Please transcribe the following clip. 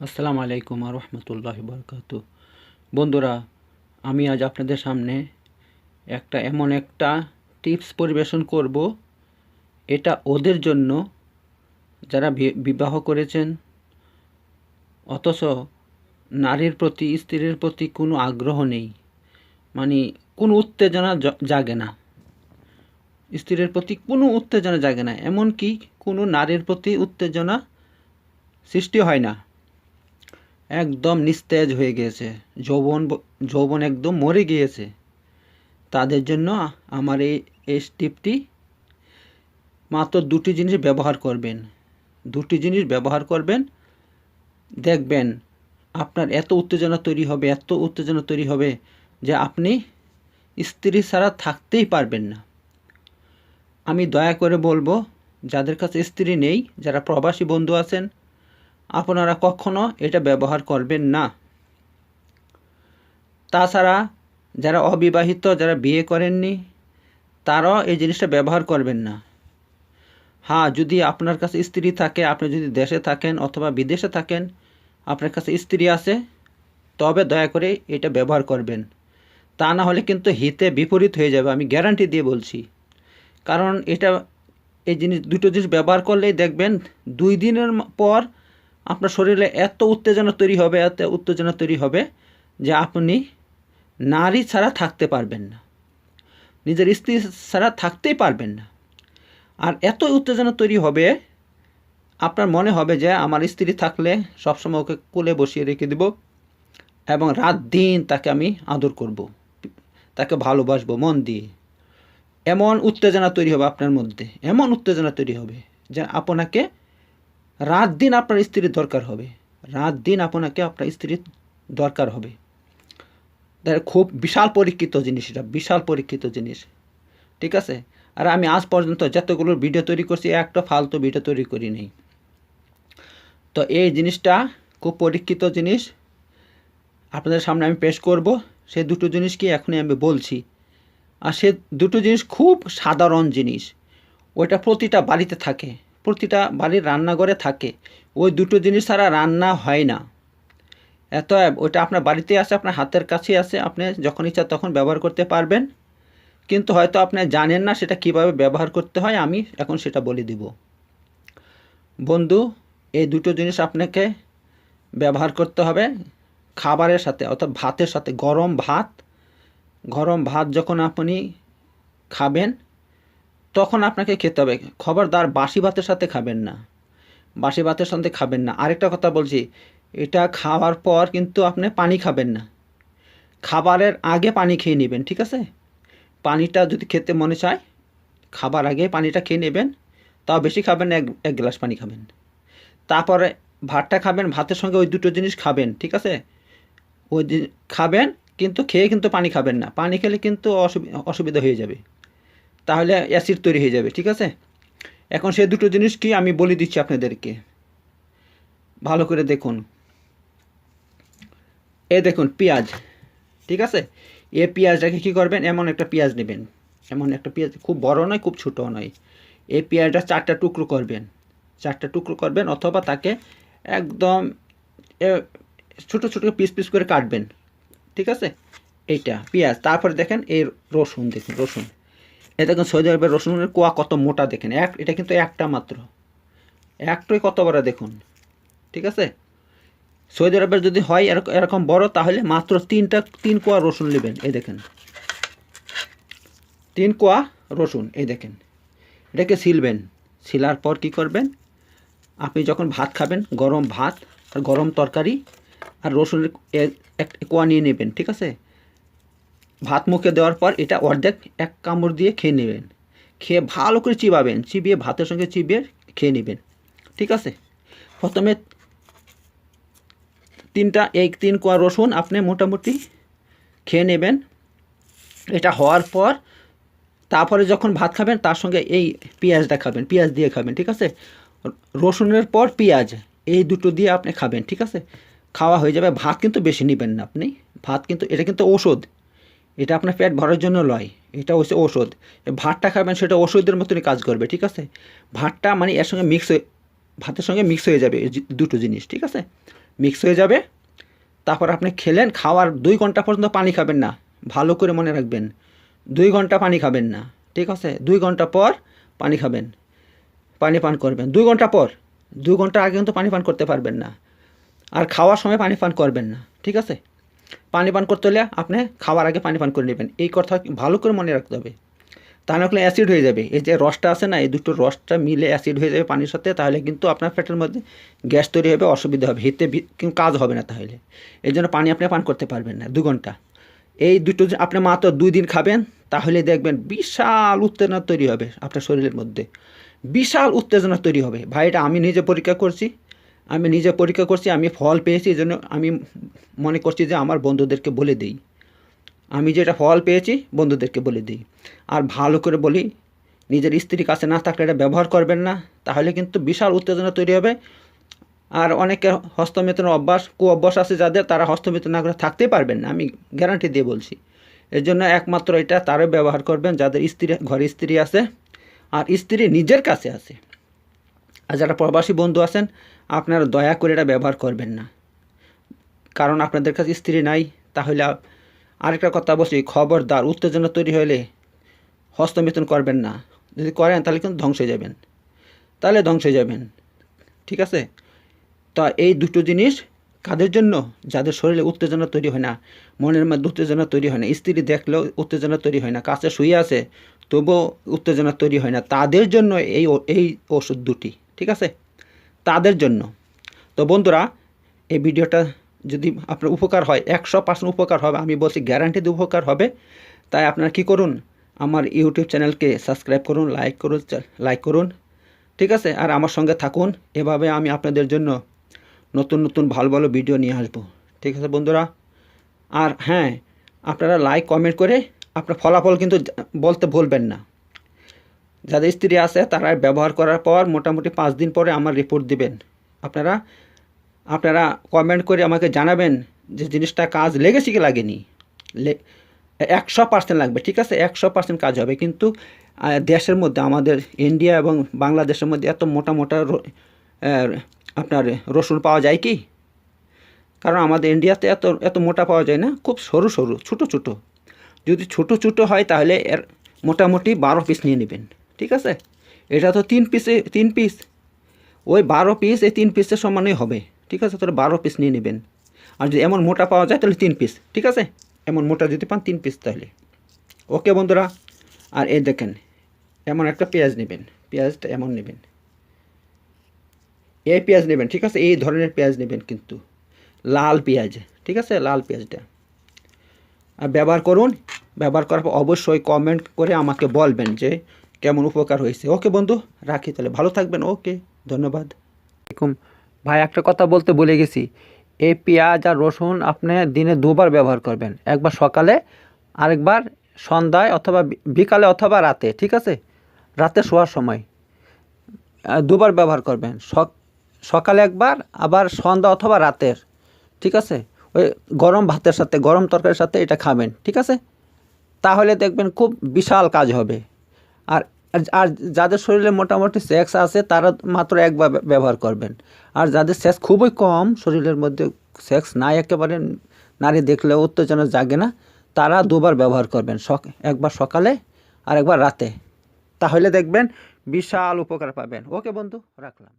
আসসালামু আলাইকুম রহমতুল্লাহ বরকাত বন্ধুরা, আমি আজ আপনাদের সামনে একটা এমন একটা টিপস পরিবেশন করব। এটা ওদের জন্য, যারা বিবাহ করেছেন, অথচ নারীর প্রতি, স্ত্রীর প্রতি কোনো আগ্রহ নেই। মানে কোনো উত্তেজনা জাগে না। স্ত্রীর প্রতি কোনো উত্তেজনা জাগে না। এমনকি কোনো নারীর প্রতি উত্তেজনা সৃষ্টি হয় না। একদম নিস্তেজ হয়ে গিয়েছে। যৌবন যৌবন একদম মরে গিয়েছে। তাদের জন্য আমার এই এই টিপটি মাত্র দুটি জিনিস ব্যবহার করবেন। দুটি জিনিস ব্যবহার করবেন। দেখবেন আপনার এত উত্তেজনা তৈরি হবে, এত উত্তেজনা তৈরি হবে যে আপনি স্ত্রী ছাড়া থাকতেই পারবেন না। আমি দয়া করে বলব, যাদের কাছে স্ত্রী নেই, যারা প্রবাসী বন্ধু আছেন আপনারা কখনো এটা ব্যবহার করবেন না। তাছাড়া যারা অবিবাহিত, যারা বিয়ে করেননি, তারাও এই জিনিসটা ব্যবহার করবেন না। হ্যাঁ যদি আপনার কাছে স্ত্রী থাকে, আপনি যদি দেশে থাকেন অথবা বিদেশে থাকেন, আপনার কাছে স্ত্রী আছে, তবে দয়া করে এটা ব্যবহার করবেন। তা না হলে কিন্তু হিতে বিপরীত হয়ে যাবে, আমি গ্যারান্টি দিয়ে বলছি। কারণ এটা, এই জিনিস, দুটো জিনিস ব্যবহার করলেই দেখবেন, দুই দিনের পর আপনার শরীরে এত উত্তেজনা তৈরি হবে, এত উত্তেজনা তৈরি হবে যে আপনি নারী ছাড়া থাকতে পারবেন না। নিজের স্ত্রী ছাড়া থাকতেই পারবেন না। আর এত উত্তেজনা তৈরি হবে, আপনার মনে হবে যে আমার স্ত্রী থাকলে সবসময় ওকে কোলে বসিয়ে রেখে দেব এবং রাত দিন তাকে আমি আদর করব, তাকে ভালোবাসবো মন দিয়ে। এমন উত্তেজনা তৈরি হবে আপনার মধ্যে, এমন উত্তেজনা তৈরি হবে যে আপনাকে রাত দিন আপনার স্ত্রীর দরকার হবে। রাত দিন আপনাকে আপনার স্ত্রীর দরকার হবে। তাহলে খুব বিশাল পরীক্ষিত জিনিস এটা, বিশাল পরীক্ষিত জিনিস। ঠিক আছে? আর আমি আজ পর্যন্ত যতগুলো ভিডিও তৈরি করছি, একটা ফালতু ভিডিও তৈরি করি নেই। তো এই জিনিসটা খুব পরীক্ষিত জিনিস। আপনাদের সামনে আমি পেশ করব। সেই দুটো জিনিস কি এখনই আমি বলছি। আর সে দুটো জিনিস খুব সাধারণ জিনিস। ওইটা প্রতিটা বাড়িতে থাকে। প্রতিটা বাড়ির রান্নাঘরে থাকে। ওই দুটো জিনিস ছাড়া রান্না হয় না। এত ওইটা আপনার বাড়িতে আছে, আপনার হাতের কাছেই আছে, আপনি যখন ইচ্ছা তখন ব্যবহার করতে পারবেন। কিন্তু হয়তো আপনি জানেন না সেটা কীভাবে ব্যবহার করতে হয়, আমি এখন সেটা বলে দিব। বন্ধু, এই দুটো জিনিস আপনাকে ব্যবহার করতে হবে খাবারের সাথে, অর্থাৎ ভাতের সাথে। গরম ভাত গরম ভাত যখন আপনি খাবেন তখন আপনাকে খেতে হবে। খবরদার বাসি ভাতের সাথে খাবেন না। বাসি ভাতের সাথে খাবেন না। আরেকটা কথা বলছি, এটা খাওয়ার পর কিন্তু আপনি পানি খাবেন না। খাবারের আগে পানি খেয়ে নেবেন, ঠিক আছে? পানিটা যদি খেতে মনে চায়, খাবার আগে পানিটা খেয়ে নেবেন, তাও বেশি খাবেন এক এক গ্লাস পানি খাবেন। তারপরে ভাতটা খাবেন, ভাতের সঙ্গে ওই দুটো জিনিস খাবেন, ঠিক আছে? ওই খাবেন, কিন্তু খেয়ে কিন্তু পানি খাবেন না। পানি খেলে কিন্তু অসুবি- অসুবিধা হয়ে যাবে। তাহলে অ্যাসিড তৈরি হয়ে যাবে ঠিক আছে? এখন সে দুটো জিনিস কি আমি বলে দিচ্ছি আপনাদেরকে। ভালো করে দেখুন। এ দেখুন পেঁয়াজ ঠিক আছে? এ পেঁয়াজটাকে কী করবেন? এমন একটা পেঁয়াজ নেবেন। এমন একটা পেঁয়াজ খুব বড় নয় খুব ছোটও নয়। এই পেঁয়াজটা চারটা টুকরো করবেন। চারটা টুকরো করবেন অথবা তাকে একদম এ, ছোট ছোট পিস পিস করে কাটবেন। ঠিক আছে? এইটা পেঁয়াজ। তারপরে দেখেন এই রসুন দেখুন রসুন। এ দেখুন সৌদি আরবের রসুনের কোয়া কত মোটা দেখেন। এক এটা কিন্তু একটা মাত্র। একটাই কত বড় দেখুন। ঠিক আছে? সৌদি আরবের যদি হয় এরকম বড়, তাহলে মাত্র তিনটা তিন কোয়া রসুন নেবেন, এই দেখেন। তিন কোয়া রসুন, এই দেখেন। এটাকে সিলবেন। সিলার পর কি করবেন? আপনি যখন ভাত খাবেন, গরম ভাত আর গরম তরকারি আর রসুনের কোয়া নিয়ে নেবেন, ঠিক আছে? ভাত মুখে দেওয়ার পর এটা অর্ধেক এক কামড় দিয়ে খেয়ে নেবেন। খেয়ে ভালো করে চিবাবেন, চিবিয়ে ভাতের সঙ্গে চিবিয়ে খেয়ে নেবেন। ঠিক আছে? প্রথমে তিনটা এই তিন কোয়া রসুন আপনি মোটামুটি খেয়ে নেবেন। এটা হওয়ার পর তারপরে যখন ভাত খাবেন, তার সঙ্গে এই পেঁয়াজটা খাবেন, পেঁয়াজ দিয়ে খাবেন, ঠিক আছে? রসুনের পর পেঁয়াজ, এই দুটো দিয়ে আপনি খাবেন, ঠিক আছে? খাওয়া হয়ে যাবে। ভাত কিন্তু বেশি নেবেন না আপনি। ভাত কিন্তু, এটা কিন্তু ওষুধ এটা আপনার পেট ভরার জন্য লয়। এটা হচ্ছে ওষুধ ভাতটা খাবেন, সেটা ওষুধের মতনই কাজ করবে, ঠিক আছে? ভাতটা মানে এর সঙ্গে মিক্স হয়ে ভাতের সঙ্গে মিক্স হয়ে যাবে দুটো জিনিস, ঠিক আছে? মিক্স হয়ে যাবে, তারপর আপনি খেলেন, খাওয়ার দুই ঘণ্টা পর্যন্ত পানি খাবেন না। ভালো করে মনে রাখবেন, দুই ঘণ্টা পানি খাবেন না, ঠিক আছে? দুই ঘণ্টা পর পানি খাবেন, পানি পান করবেন। দুই ঘণ্টা পর দুই ঘণ্টা আগে কিন্তু পানি পান করতে পারবেন না। আর খাওয়ার সময় পানি পান করবেন না, ঠিক আছে? পানি পান করতে হলে আপনি খাওয়ার আগে পানি পান করে নেবেন। এই কথা ভালো করে মনে রাখতে হবে। তা না হলে অ্যাসিড হয়ে যাবে। এই যে রসটা আছে না, এই দুটো রসটা মিলে অ্যাসিড হয়ে যাবে পানির সাথে, তাহলে কিন্তু আপনার পেটের মধ্যে গ্যাস তৈরি হবে, অসুবিধা হবে। হিতে কাজ হবে না তাহলে। এই জন্য পানি আপনি পান করতে পারবেন না দু ঘণ্টা। এই দুটো আপনি মাত্র দুই দিন খাবেন, তাহলে দেখবেন বিশাল উত্তেজনা তৈরি হবে আপনার শরীরের মধ্যে। বিশাল উত্তেজনা তৈরি হবে। ভাই, এটা আমি নিজে পরীক্ষা করছি। আমি নিজে পরীক্ষা করছি, আমি ফল পেয়েছি জন্য আমি মনে করছি যে আমার বন্ধুদেরকে বলে দিই। আমি যেটা ফল পেয়েছি, বন্ধুদেরকে বলে দিই। আর ভালো করে বলি, নিজের স্ত্রীর কাছে না থাকলে এটা ব্যবহার করবেন না, তাহলে কিন্তু বিশাল উত্তেজনা তৈরি হবে। আর অনেকের হস্তমিথনের অভ্যাস কু অভ্যাস আছে যাদের, তারা হস্তমিথন না করে থাকতেই পারবেন না, আমি গ্যারান্টি দিয়ে বলছি। এর জন্য একমাত্র এটা তারাই ব্যবহার করবেন, যাদের স্ত্রী, ঘরে স্ত্রী আছে, আর স্ত্রী নিজের কাছে আছে। আর যারা প্রবাসী বন্ধু আছেন, আপনারা দয়া করে এটা ব্যবহার করবেন না। কারণ আপনাদের কাছে স্ত্রী নাই, তাহলে আরেকটা কথা বলছি, খবরদার, উত্তেজনা তৈরি হলে হস্তমিথুন করবেন না। যদি করেন, তাহলে কিন্তু ধ্বংস হয়ে যাবেন। তাহলে ধ্বংস হয়ে যাবেন। ঠিক আছে? তা এই দুটো জিনিস কাদের জন্য? যাদের শরীরে উত্তেজনা তৈরি হয় না, মনের মধ্যে উত্তেজনা তৈরি হয় না, স্ত্রী দেখলেও উত্তেজনা তৈরি হয় না, কাছে শুয়ে আছে, তবুও উত্তেজনা তৈরি হয় না। তাদের জন্য এই এই ওষুধ দুটি। ঠিক আছে? তাদের জন্য। তো বন্ধুরা, এই ভিডিওটা যদি আপনার উপকার হয়, একশো পার্সেন্ট উপকার হবে, আমি বলছি গ্যারান্টি দিয়ে উপকার হবে। তাই আপনারা কি করুন? আমার ইউটিউব চ্যানেলকে সাবস্ক্রাইব করুন লাইক করুন লাইক করুন। ঠিক আছে? আর আমার সঙ্গে থাকুন। এভাবে আমি আপনাদের জন্য নতুন নতুন, ভালো ভালো ভিডিও নিয়ে আসব। ঠিক আছে বন্ধুরা? আর হ্যাঁ আপনারা লাইক কমেন্ট করে আপনার ফলাফল কিন্তু বলতে ভুলবেন না। যাদের স্ত্রী আছে, তারা ব্যবহার করার পর মোটামুটি পাঁচ দিন পরে আমার রিপোর্ট দিবেন। আপনারা আপনারা কমেন্ট করে আমাকে জানাবেন যে জিনিসটা কাজ লেগেছে কি লাগেনি। একশো পার্সেন্ট লাগবে, ঠিক আছে? একশো পার্সেন্ট কাজ হবে। কিন্তু দেশের মধ্যে, আমাদের ইন্ডিয়া এবং বাংলাদেশের মধ্যে এত মোটা মোটা আপনার রসুন পাওয়া যায় কি? কারণ আমাদের ইন্ডিয়াতে এত এত মোটা পাওয়া যায় না, খুব সরু সরু, ছোটো ছোটো। যদি ছোটো ছোটো হয়, তাহলে এর মোটামুটি বারো পিস নিয়ে নেবেন। ঠিক আছে? এটা তো তিন পিসে তিন পিস ওই বারো পিস এই তিন পিসের সমানই হবে। ঠিক আছে? তাহলে বারো পিস নিয়ে নেবেন। আর যদি এমন মোটা পাওয়া যায়, তাহলে তিন পিস ঠিক আছে? এমন মোটা যদি পান, তিন পিস তাহলে। ওকে বন্ধুরা? আর এই দেখেন, এমন একটা পেঁয়াজ নেবেন। পেঁয়াজটা এমন নেবেন। এই পেঁয়াজ নেবেন, ঠিক আছে? এই ধরনের পেঁয়াজ নেবেন কিন্তু। লাল পেঁয়াজ, ঠিক আছে? লাল পেঁয়াজটা। আর ব্যবহার করুন। ব্যবহার করার পর অবশ্যই কমেন্ট করে আমাকে বলবেন যে কেমন উপকার হয়েছে। ওকে বন্ধু, রাখি তাহলে। ভালো থাকবেন, ওকে, ধন্যবাদ। ভাই, একটা কথা বলতে ভুলে গেছি। এই পেঁয়াজ আর রসুন আপনি দিনে দুবার ব্যবহার করবেন। একবার সকালে, আরেকবার সন্ধ্যায় অথবা বিকালে অথবা রাতে, ঠিক আছে? রাতে শোয়ার সময় দুবার ব্যবহার করবেন। সক- সকালে একবার, আবার সন্ধ্যা অথবা রাতের, ঠিক আছে? ওই গরম ভাতের সাথে, গরম তরকারির সাথে এটা খাবেন, ঠিক আছে? তাহলে দেখবেন খুব বিশাল কাজ হবে। আর আর যাদের শরীরে মোটামুটি সেক্স আছে, তারা মাত্র একবার ব্যবহার করবেন। আর যাদের সেক্স খুবই কম, শরীরের মধ্যে সেক্স নাই একেবারে, নারী দেখলে উত্তেজনা জাগে না, তারা দুবার ব্যবহার করবেন। একবার সকালে, আর একবার রাতে। তাহলে দেখবেন বিশাল উপকার পাবেন। ওকে বন্ধু, রাখলাম।